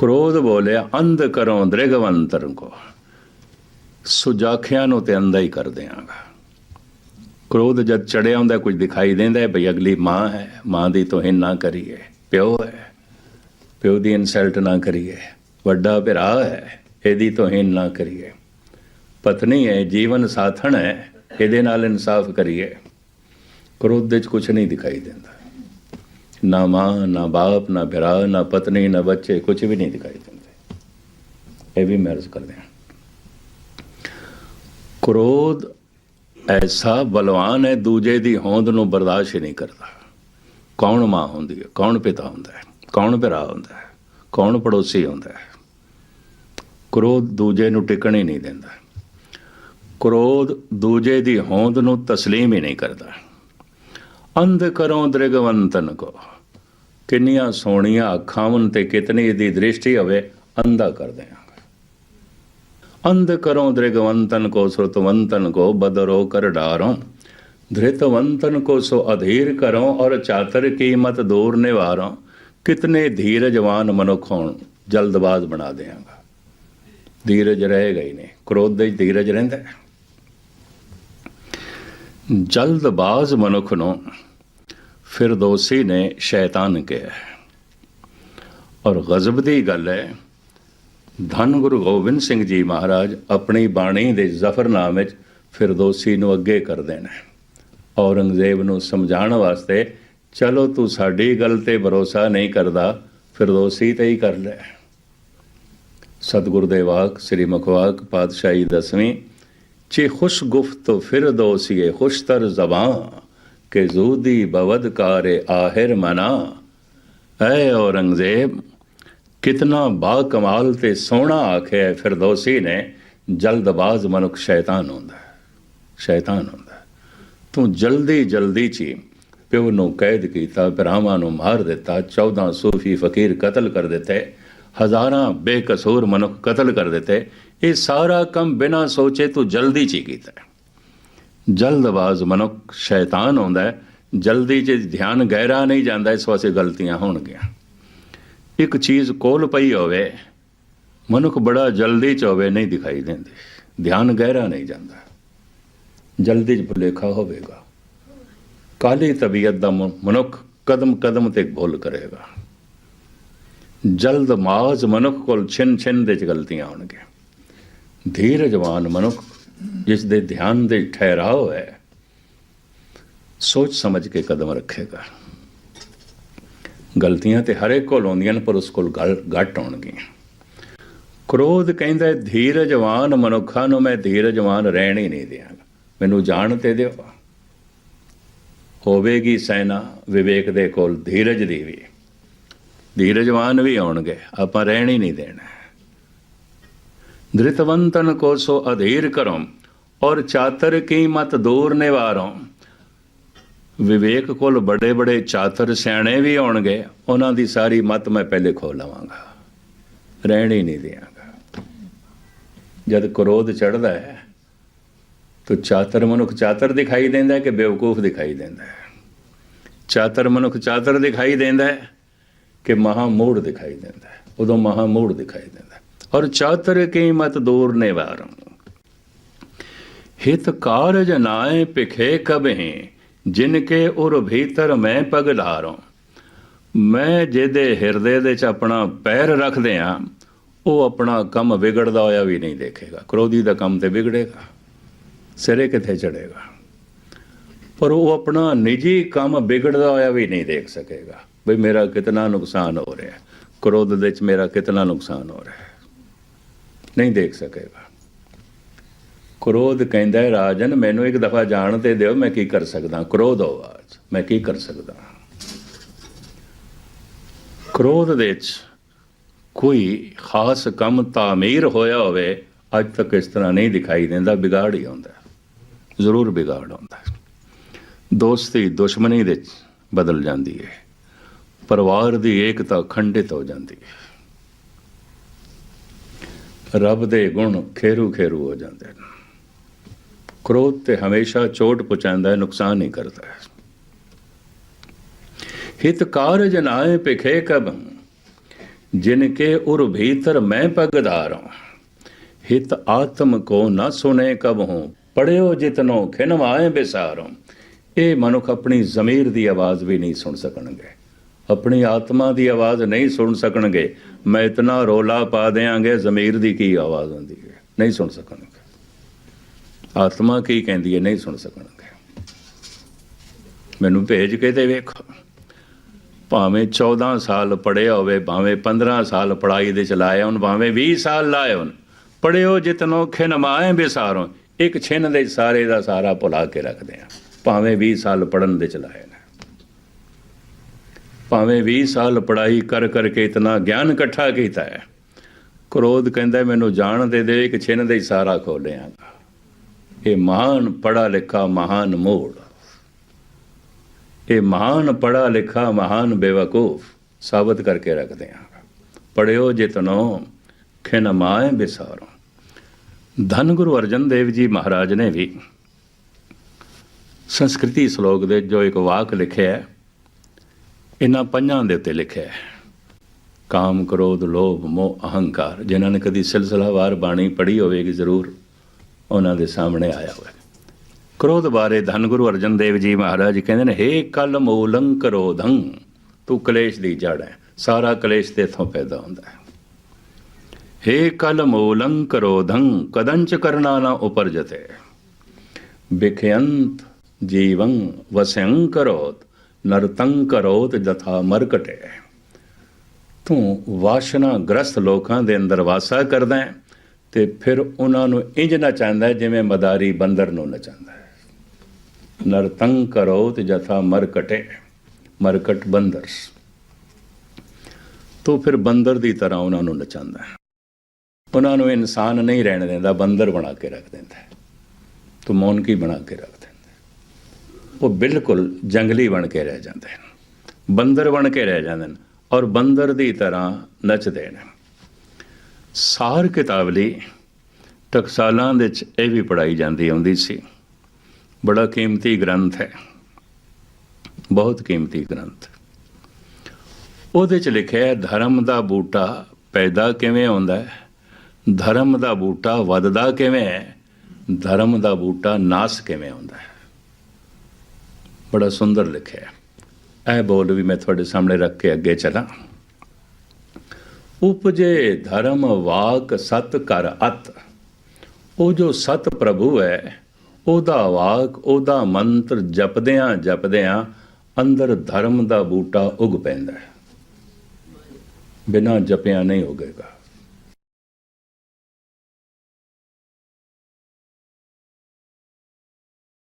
ਕ੍ਰੋਧ ਬੋਲਿਆ ਅੰਧ ਕਰੋ ਦ੍ਰਿਗਵੰਤਰ ਕੋ ਸੁਜਾਖਿਆਂ ਨੂੰ ਤੇ ਅੰਧਾ ਹੀ ਕਰ ਦਿਆਂਗਾ। ਕ੍ਰੋਧ ਜਦ ਚੜਿਆ ਹੁੰਦਾ, ਕੁਝ ਦਿਖਾਈ ਦਿੰਦਾ ਹੈ, ਭਈ ਅਗਲੀ ਮਾਂ ਹੈ, ਮਾਂ ਦੀ ਤੋਹਿਨ ਨਾ ਕਰੀਏ, ਪਿਓ ਹੈ। ਪਿਓ ਦੀ ਇਨਸਲਟ ਨਾ ਕਰੀਏ, ਵੱਡਾ ਭਰਾ ਹੈ, ਇਹਦੀ ਤੋਹਿਨ ਨਾ ਕਰੀਏ। ਪਤਨੀ ਹੈ, ਜੀਵਨ ਸਾਥਣ ਹੈ, ਇਹਦੇ ਨਾਲ ਇਨਸਾਫ ਕਰੀਏ। ਕ੍ਰੋਧ ਦੇ ਚ ਕੁਝ ਨਹੀਂ ਦਿਖਾਈ ਦਿੰਦਾ। ਨਾ ਮਾਂ ਨਾ ਬਾਪ ਨਾ ਭਰਾ ਨਾ ਪਤਨੀ ਨਾ ਬੱਚੇ ਕੁਝ ਵੀ ਨਹੀਂ ਦਿਖਾਈ ਦਿੰਦੇ ਇਹ ਵੀ ਮਰਜ਼ ਕਰਦੇ ਹਾਂ ਕ੍ਰੋਧ ਐਸਾ ਬਲਵਾਨ ਹੈ ਦੂਜੇ ਦੀ ਹੋਂਦ ਨੂੰ ਬਰਦਾਸ਼ਤ ਹੀ ਨਹੀਂ ਕਰਦਾ ਕੌਣ ਮਾਂ ਹੁੰਦੀ ਹੈ ਕੌਣ ਪਿਤਾ ਹੁੰਦਾ ਹੈ ਕੌਣ ਭਰਾ ਹੁੰਦਾ ਹੈ ਕੌਣ ਪੜੋਸੀ ਹੁੰਦਾ ਹੈ ਕ੍ਰੋਧ ਦੂਜੇ ਨੂੰ ਟਿਕਣ ਹੀ ਨਹੀਂ ਦਿੰਦਾ ਕ੍ਰੋਧ ਦੂਜੇ ਦੀ ਹੋਂਦ ਨੂੰ تسلیم ਹੀ ਨਹੀਂ ਕਰਦਾ ਅੰਧ ਕਰੋ ਦ੍ਰਿਗਵੰਤਨ ਕੋ ਕਿੰਨੀਆਂ ਸੋਹਣੀਆਂ ਅੱਖਾਂ ਹਨ ਤੇ ਕਿਤਨੀ ਦੀ ਦ੍ਰਿਸ਼ਟੀ ਹੋਵੇ, ਅੰਧਾ ਕਰ ਦਿਆਂਗਾ। ਅੰਧ ਕਰੋ ਦ੍ਰਿਗਵੰਤਨ ਕੋ ਸੁਰਤਵੰਤਨ ਕੋ ਬਦਰੋ ਕਰ ਡਾਰੋ। ਧ੍ਰਿਤਵੰਤਨ ਕੋ ਸੋ ਅਧੀਰ ਕਰੋ ਔਰ ਚਾਤਰ ਕੀਮਤ ਦੂਰ ਨਿਵਾਰੋ। ਕਿਤਨੇ ਧੀਰਜਵਾਨ ਮਨੁੱਖ ਹੋਣ, ਜਲਦਬਾਜ਼ ਬਣਾ ਦਿਆਂਗਾ। ਧੀਰਜ ਰਹੇਗਾ ਹੀ ਨਹੀਂ ਕ੍ਰੋਧ ਦੇ ਧੀਰਜ ਰਹਿੰਦਾ ਜਲਦਬਾਜ਼ ਮਨੁੱਖ ਨੂੰ ਫਿਰਦੌਸੀ ਨੇ ਸ਼ੈਤਾਨ ਕਿਹਾ। ਔਰ ਗਜ਼ਬ ਦੀ ਗੱਲ ਹੈ, ਧੰਨ ਗੁਰੂ ਗੋਬਿੰਦ ਸਿੰਘ ਜੀ ਮਹਾਰਾਜ ਆਪਣੀ ਬਾਣੀ ਦੇ ਜ਼ਫਰਨਾਮੇ ਵਿੱਚ ਫਿਰਦੌਸੀ ਨੂੰ ਅੱਗੇ ਕਰ ਦੇਣਾ। ਔਰੰਗਜ਼ੇਬ ਨੂੰ ਸਮਝਾਉਣ ਵਾਸਤੇ, ਚਲੋ ਤੂੰ ਸਾਡੀ ਗੱਲ ਤੇ ਭਰੋਸਾ ਨਹੀਂ ਕਰਦਾ, ਫਿਰਦੌਸੀ ਤੇ ਹੀ ਕਰ ਲੈ। ਸਤਿਗੁਰ ਦੇ ਵਾਕ, ਸ੍ਰੀ ਮੁਖਵਾਕ ਪਾਤਸ਼ਾਹੀ ਦਸਵੀਂ ਚੇ ਖੁਸ਼ ਗੁਫਤ ਫਿਰਦੌਸੀਏ ਖੁਸ਼ਤਰ ਜ਼ਬਾਂ ਕੇ ਜ਼ੂਦੀ ਬਵਦ ਕਾਰੇ ਆਹਿਰ ਮਨਾ ਐ ਔਰੰਗਜ਼ੇਬ ਕਿਤਨਾ ਬਾ ਕਮਾਲ ਤੇ ਸੋਹਣਾ ਆਖਿਆ ਫਿਰਦੌਸੀ ਨੇ ਜਲਦਬਾਜ਼ ਮਨੁੱਖ ਸ਼ੈਤਾਨ ਹੁੰਦਾ ਹੈ ਸ਼ੈਤਾਨ ਹੁੰਦਾ ਹੈ। ਤੂੰ ਜਲਦੀ ਜਲਦੀ ਚ ਪਿਓ ਨੂੰ ਕੈਦ ਕੀਤਾ ਭਰਾਵਾਂ ਨੂੰ ਮਾਰ ਦਿੱਤਾ 14 ਸੂਫੀ ਫਕੀਰ ਕਤਲ ਕਰ ਦਿੱਤੇ ਹਜ਼ਾਰਾਂ ਬੇਕਸੂਰ ਮਨੁੱਖ ਕਤਲ ਕਰ ਦਿੱਤੇ, ਇਹ ਸਾਰਾ ਕੰਮ ਬਿਨਾਂ ਸੋਚੇ ਤੂੰ ਜਲਦੀ ਚ ਹੀ ਕੀਤਾ ਹੈ। ਜਲਦਬਾਜ਼ ਮਨੁੱਖ ਸ਼ੈਤਾਨ ਹੁੰਦਾ ਹੈ, ਜਲਦੀ ਚ ਧਿਆਨ ਗਹਿਰਾ ਨਹੀਂ ਜਾਂਦਾ, ਇਸ ਵਾਸਤੇ ਗਲਤੀਆਂ ਹੋਣਗੀਆਂ। ਇੱਕ ਚੀਜ਼ ਕੋਲ ਪਈ ਹੋਵੇ, ਮਨੁੱਖ ਬੜਾ ਜਲਦੀ ਚ ਹੋਵੇ, ਨਹੀਂ ਦਿਖਾਈ ਦਿੰਦੀ। ਧਿਆਨ ਗਹਿਰਾ ਨਹੀਂ ਜਾਂਦਾ। ਜਲਦੀ ਚ ਭੁਲੇਖਾ ਹੋਵੇਗਾ। ਕਾਲੀ ਤਬੀਅਤ ਦਾ ਮਨੁੱਖ ਕਦਮ ਕਦਮ ਤੇ ਭੁੱਲ ਕਰੇਗਾ। ਜਲਦ ਮਾਜ਼ ਮਨੁੱਖ ਕੋਲ ਛਿਨ ਛਿਨ ਦੇ ਚ ਗਲਤੀਆਂ ਹੋਣਗੀਆਂ ਧੀਰਜਵਾਨ ਮਨੁੱਖ ਜਿਸ ਦੇ ਧਿਆਨ ਦੇ ਠਹਿਰਾਓ ਹੈ, ਸੋਚ ਸਮਝ ਕੇ ਕਦਮ ਰੱਖੇਗਾ। ਗਲਤੀਆਂ ਤੇ ਹਰ ਇੱਕ ਕੋਲ ਆਉਂਦੀਆਂ ਨੇ, ਪਰ ਉਸ ਕੋਲ ਗਲ ਘੱਟ ਹੋਣਗੀਆਂ। ਕ੍ਰੋਧ ਕਹਿੰਦਾ ਧੀਰਜਵਾਨ ਮਨੁੱਖਾਂ ਨੂੰ ਮੈਂ ਧੀਰਜਵਾਨ ਰਹਿਣ ਹੀ ਨਹੀਂ ਦਿਆਂਗਾ। ਮੈਨੂੰ ਜਾਣ ਤੇ ਦਿਓ। ਹੋਵੇਗੀ ਸੈਨਾ ਵਿਵੇਕ ਦੇ ਕੋਲ ਧੀਰਜ ਦੀ ਵੀ। ਧੀਰਜਵਾਨ ਵੀ ਆਉਣਗੇ, ਆਪਾਂ ਰਹਿਣ ਹੀ ਨਹੀਂ ਦੇਣਾ। ਧ੍ਰਿਤਵੰਤਨ ਕੋ ਸੋ ਅਧੀਰ ਕਰੋ ਔਰ ਚਾਤਰ ਕੀ ਮਤ ਦੂਰ ਨਿਵਾਰੋ। ਵਿਵੇਕ ਕੋਲ ਬੜੇ ਬੜੇ ਚਾਤਰ ਸਿਆਣੇ ਵੀ ਆਉਣਗੇ, ਉਹਨਾਂ ਦੀ ਸਾਰੀ ਮਤ ਮੈਂ ਪਹਿਲੇ ਖੋ ਲਵਾਂਗਾ। ਰਹਿਣ ਹੀ ਨਹੀਂ ਦਿਆਂਗਾ। ਜਦ ਕ੍ਰੋਧ ਚੜਦਾ ਹੈ, ਤਾਂ ਚਾਤਰ ਮਨੁੱਖ ਚਾਤਰ ਦਿਖਾਈ ਦਿੰਦਾ ਹੈ ਕਿ ਬੇਵਕੂਫ ਦਿਖਾਈ ਦਿੰਦਾ ਹੈ? ਚਾਤਰ ਮਨੁੱਖ ਚਾਤਰ ਦਿਖਾਈ ਦਿੰਦਾ ਹੈ ਕਿ ਮਹਾ ਮੂੜ ਦਿਖਾਈ ਦਿੰਦਾ ਹੈ, ਉਦੋਂ ਮਹਾ ਮੂੜ ਦਿਖਾਈ ਦਿੰਦਾ ਹੈ। ਔਰ ਚਾਤਰ ਕੀ ਮਤ ਦੂਰ ਨਿਵਾਰੰ। ਹਿਤ ਕਾਰਜ ਨਾਏ ਪਿਖੇ ਕਬਹਿ ਜਿਨ ਕੇ ਉਰ ਭੀਤਰ ਮੈਂ ਪਗਲਾਰੋ ਮੈਂ ਜਿਹਦੇ ਹਿਰਦੇ ਦੇ ਚ ਆਪਣਾ ਪੈਰ ਰੱਖਦੇ ਆ, ਉਹ ਆਪਣਾ ਕੰਮ ਵਿਗੜਦਾ ਹੋਇਆ ਵੀ ਨਹੀਂ ਦੇਖੇਗਾ। ਕ੍ਰੋਧੀ ਦਾ ਕੰਮ ਤੇ ਵਿਗੜੇਗਾ, ਸਿਰੇ ਕਿੱਥੇ ਚੜੇਗਾ ਪਰ ਉਹ ਆਪਣਾ ਨਿੱਜੀ ਕੰਮ ਵਿਗੜਦਾ ਹੋਇਆ ਵੀ ਨਹੀਂ ਦੇਖ ਸਕੇਗਾ। ਬਈ ਮੇਰਾ ਕਿਤਨਾ ਨੁਕਸਾਨ ਹੋ ਰਿਹਾ ਹੈ? ਕ੍ਰੋਧ ਦੇ ਵਿੱਚ ਮੇਰਾ ਕਿਤਨਾ ਨੁਕਸਾਨ ਹੋ ਰਿਹਾ ਹੈ? ਨਹੀਂ ਦੇਖ ਸਕੇਗਾ। ਕ੍ਰੋਧ ਕਹਿੰਦਾ ਹੈ, ਰਾਜਨ ਮੈਨੂੰ ਇੱਕ ਦਫਾ ਜਾਣ ਤੇ ਦਿਓ ਮੈਂ ਕੀ ਕਰ ਸਕਦਾ ਕ੍ਰੋਧ ਆਵਾਜ਼ ਮੈਂ ਕੀ ਕਰ ਸਕਦਾ ਕ੍ਰੋਧ ਦੇ ਵਿੱਚ ਕੋਈ ਖਾਸ ਕੰਮ ਤਾਮੀਰ ਹੋਇਆ ਹੋਵੇ ਅੱਜ ਤੱਕ ਇਸ ਤਰ੍ਹਾਂ ਨਹੀਂ ਦਿਖਾਈ ਦਿੰਦਾ ਵਿਗਾੜ ਹੀ ਆਉਂਦਾ ਜ਼ਰੂਰ ਵਿਗਾੜ ਆਉਂਦਾ ਦੋਸਤੀ ਦੁਸ਼ਮਣੀ ਦੇ ਵਿੱਚ ਬਦਲ ਜਾਂਦੀ ਹੈ। ਪਰਿਵਾਰ ਦੀ ਏਕਤਾ ਖੰਡਿਤ ਹੋ ਜਾਂਦੀ। ਹੈ ਰੱਬ ਦੇ ਗੁਣ ਖੇਰੂ ਖੇਰੂ ਹੋ ਜਾਂਦੇ ਨੇ। ਕ੍ਰੋਧ ਤੇ ਹਮੇਸ਼ਾ ਚੋਟ ਪਹੁੰਚਾਉਂਦਾ ਹੈ ਨੁਕਸਾਨ ਨਹੀਂ ਕਰਦਾ। ਹੈ ਹਿਤ ਕਾਰਜ ਨਾਏ ਪਿਖੇ ਕਬ, ਜਿਨ ਕੇ ਉਰ ਭੀਤਰ ਮੈਂ ਪਗਦਾਰਾਂ ਹਿਤ ਆਤਮ ਕੋ ਨਾ ਸੁਨੇ ਕਬ ਹੂੰ, ਪੜਿਓ ਜਿਤਨੋ ਖਿਨਵਾਏ ਬਿਸਾਰੋ। ਇਹ ਮਨੁੱਖ ਆਪਣੀ ਜ਼ਮੀਰ ਦੀ ਆਵਾਜ਼ ਵੀ ਨਹੀਂ ਸੁਣ ਸਕਣਗੇ। ਆਪਣੀ ਆਤਮਾ ਦੀ ਆਵਾਜ਼ ਨਹੀਂ ਸੁਣ ਸਕਣਗੇ, ਮੈਂ ਇਤਨਾ ਰੋਲਾ ਪਾ ਦਿਆਂਗੇ, ਜ਼ਮੀਰ ਦੀ ਕੀ ਆਵਾਜ਼ ਹੁੰਦੀ ਹੈ? ਨਹੀਂ ਸੁਣ ਸਕਣਗੇ। ਆਤਮਾ ਕੀ ਕਹਿੰਦੀ ਹੈ? ਨਹੀਂ ਸੁਣ ਸਕਣਗੇ। ਮੈਨੂੰ ਭੇਜ ਕੇ ਤੇ ਵੇਖੋ। ਭਾਵੇਂ 14 ਸਾਲ ਪੜਿਆ ਹੋਵੇ, ਭਾਵੇਂ 15 ਸਾਲ ਪੜਾਈ ਦੇ ਚ ਲਾਏ ਹੋਣ, ਭਾਵੇਂ 20 ਸਾਲ ਲਾਏ ਹੋਣ ਪੜਿਓ ਜਿਤਨੋ ਖਿਨਮਾਏ ਬੇਸਾਰੋਂ, ਇੱਕ ਛਿਨ ਦੇ ਸਾਰੇ ਦਾ ਸਾਰਾ ਭੁਲਾ ਕੇ ਰੱਖਦੇ ਆ। ਭਾਵੇਂ 20 ਸਾਲ ਪੜਨ ਦੇ ਚਲਾਇਆ ਭਾਵੇਂ 20 ਸਾਲ ਪੜਾਈ ਕਰ ਕਰਕੇ ਇਤਨਾ ਗਿਆਨ ਇਕੱਠਾ ਕੀਤਾ ਹੈ। ਕ੍ਰੋਧ ਕਹਿੰਦਾ, ਮੈਨੂੰ ਜਾਣ ਦੇ ਦੇ, ਇੱਕ ਛਿਨ ਦੇ ਹੀ ਸਾਰਾ ਖੋਲਿਆਗਾ ਇਹ ਮਹਾਨ ਪੜਾ ਲਿਖਾ ਮਹਾਨ ਮੋੜ। ਇਹ ਮਹਾਨ ਪੜਾ ਲਿਖਾ ਮਹਾਨ ਬੇਵਕੂਫ ਸਾਬਤ ਕਰਕੇ ਰੱਖਦੇ ਆ ਪੜਿਓ ਜਿਤਨੋ, ਖਿਨ ਮਾਏ ਬਿਸਾਰੋ। ਧੰਨ ਗੁਰੂ ਅਰਜਨ ਦੇਵ ਜੀ ਮਹਾਰਾਜ ਨੇ ਵੀ ਸੰਸਕ੍ਰਿਤੀ ਸ਼ਲੋਕ ਦੇ ਜੋ ਇੱਕ ਵਾਕ ਲਿਖਿਆ ਹੈ ਇਹਨਾਂ ਪੰਜਾਂ ਦੇ ਉੱਤੇ ਲਿਖਿਆ ਹੈ, ਕਾਮ ਕ੍ਰੋਧ, ਲੋਭ, ਮੋਹ, ਅਹੰਕਾਰ, ਜਿਨ੍ਹਾਂ ਨੇ ਕਦੀ ਸਿਲਸਿਲਾਵਾਰ ਬਾਣੀ ਪੜ੍ਹੀ ਹੋਵੇਗੀ ਜ਼ਰੂਰ, ਉਹਨਾਂ ਦੇ ਸਾਹਮਣੇ ਆਇਆ ਹੋਵੇਗਾ। ਕ੍ਰੋਧ ਬਾਰੇ ਧੰਨ ਗੁਰੂ ਅਰਜਨ ਦੇਵ ਜੀ ਮਹਾਰਾਜ ਕਹਿੰਦੇ ਨੇ, ਹੇ ਕਲ ਮੂਲੰ ਕ੍ਰੋਧੰ, ਤੂੰ ਕਲੇਸ਼ ਦੀ ਜੜ ਹੈ, ਸਾਰਾ ਕਲੇਸ਼ ਤੇ ਇਥੋਂ ਪੈਦਾ ਹੁੰਦਾ ਹੈ। ਹੇ ਕਲ ਮੂਲੰ ਕ੍ਰੋਧੰ, ਕਦੰਚ ਕਰਨਾ ਨਾ ਉਪਰਜਤੇ ਬਿਖਯੰਤ ਜੀਵੰ ਵਸੰ ਕਰੋਤ ਨਰਤੰ ਕਰੋਤ ਜਥਾ ਮਰ ਮਰਕਟੇ ਤੂੰ ਵਾਸ਼ਨਾ ਗ੍ਰਸਤ ਲੋਕਾਂ ਦੇ ਅੰਦਰ ਵਾਸਾ ਕਰਦਾ ਹੈ ਤੇ ਫਿਰ ਉਹਨਾਂ ਨੂੰ ਇੰਜ ਨਚਾਉਂਦਾ ਜਿਵੇਂ ਮਦਾਰੀ ਬੰਦਰ ਨੂੰ ਨਚਾਉਂਦਾ ਹੈ। ਨਰਤੰ ਕਰੋਤ ਜਥਾ ਮਰਕਟੇ ਮਰਕਟ ਬੰਦਰ। ਤੂੰ ਫਿਰ ਬੰਦਰ ਦੀ ਤਰ੍ਹਾਂ ਉਹਨਾਂ ਨੂੰ ਨਚਾਉਂਦਾ ਹੈ। ਉਹਨਾਂ ਨੂੰ ਇਨਸਾਨ ਨਹੀਂ ਰਹਿਣ ਦਿੰਦਾ, ਬੰਦਰ ਬਣਾ ਕੇ ਰੱਖ ਦਿੰਦਾ ਹੈ। ਤੂੰ ਮੌਨਕੀ ਬਣਾ ਕੇ ਰੱਖ ਉਹ ਬਿਲਕੁਲ ਜੰਗਲੀ ਬਣ ਕੇ ਰਹਿ ਜਾਂਦੇ ਨੇ ਬੰਦਰ ਬਣ ਕੇ ਰਹਿ ਜਾਂਦੇ ਨੇ ਔਰ ਬੰਦਰ ਦੀ ਤਰ੍ਹਾਂ ਨੱਚਦੇ ਨੇ। ਸਾਰ ਕਿਤਾਬ ਲਈ ਟਕਸਾਲਾਂ ਦੇ ਵਿੱਚ ਇਹ ਵੀ ਪੜਾਈ ਜਾਂਦੀ ਆਉਂਦੀ ਸੀ। ਬੜਾ ਕੀਮਤੀ ਗ੍ਰੰਥ ਹੈ। ਬਹੁਤ ਕੀਮਤੀ ਗ੍ਰੰਥ। ਉਹਦੇ ਚ ਲਿਖਿਆ ਹੈ, ਧਰਮ ਦਾ ਬੂਟਾ ਪੈਦਾ ਕਿਵੇਂ ਹੁੰਦਾ ਹੈ? ਧਰਮ ਦਾ ਬੂਟਾ ਵੱਧਦਾ ਕਿਵੇਂ ਹੈ? ਧਰਮ ਦਾ ਬੂਟਾ ਨਾਸ ਕਿਵੇਂ ਹੁੰਦਾ ਹੈ? ਬੜਾ ਸੁੰਦਰ ਲਿਖਿਆ ਇਹ ਬੋਲ ਵੀ ਮੈਂ ਤੁਹਾਡੇ ਸਾਹਮਣੇ ਰੱਖ ਕੇ ਅੱਗੇ ਚਲਾਂ। ਉਪਜੇ ਧਰਮ ਵਾਕ ਸਤ ਕਰ ਅਤ। ਉਹ ਜੋ ਸਤ ਪ੍ਰਭੂ ਹੈ, ਉਹਦਾ ਵਾਕ, ਉਹਦਾ ਮੰਤਰ ਜਪਦਿਆਂ ਜਪਦਿਆਂ ਅੰਦਰ ਧਰਮ ਦਾ ਬੂਟਾ ਉਗ ਪੈਂਦਾ ਹੈ। ਬਿਨਾਂ ਜਪਿਆ ਨਹੀਂ ਹੋਵੇਗਾ।